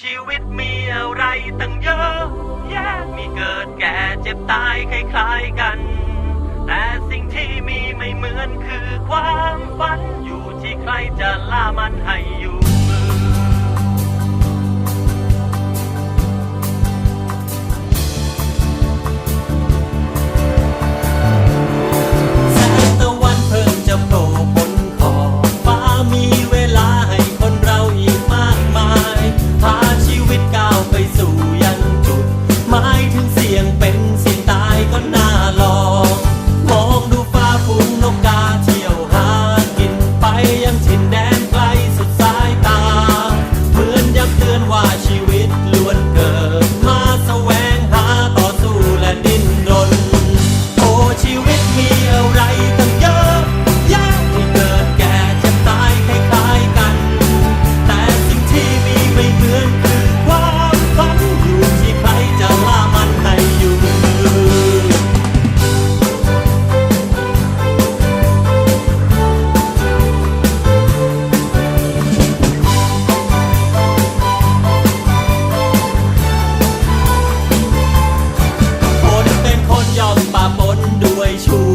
ชีวิตมีอะไรตั้งเยอะ แยะมีเกิดแก่เจ็บตายคล้ายๆกัน ปะปนด้วยชู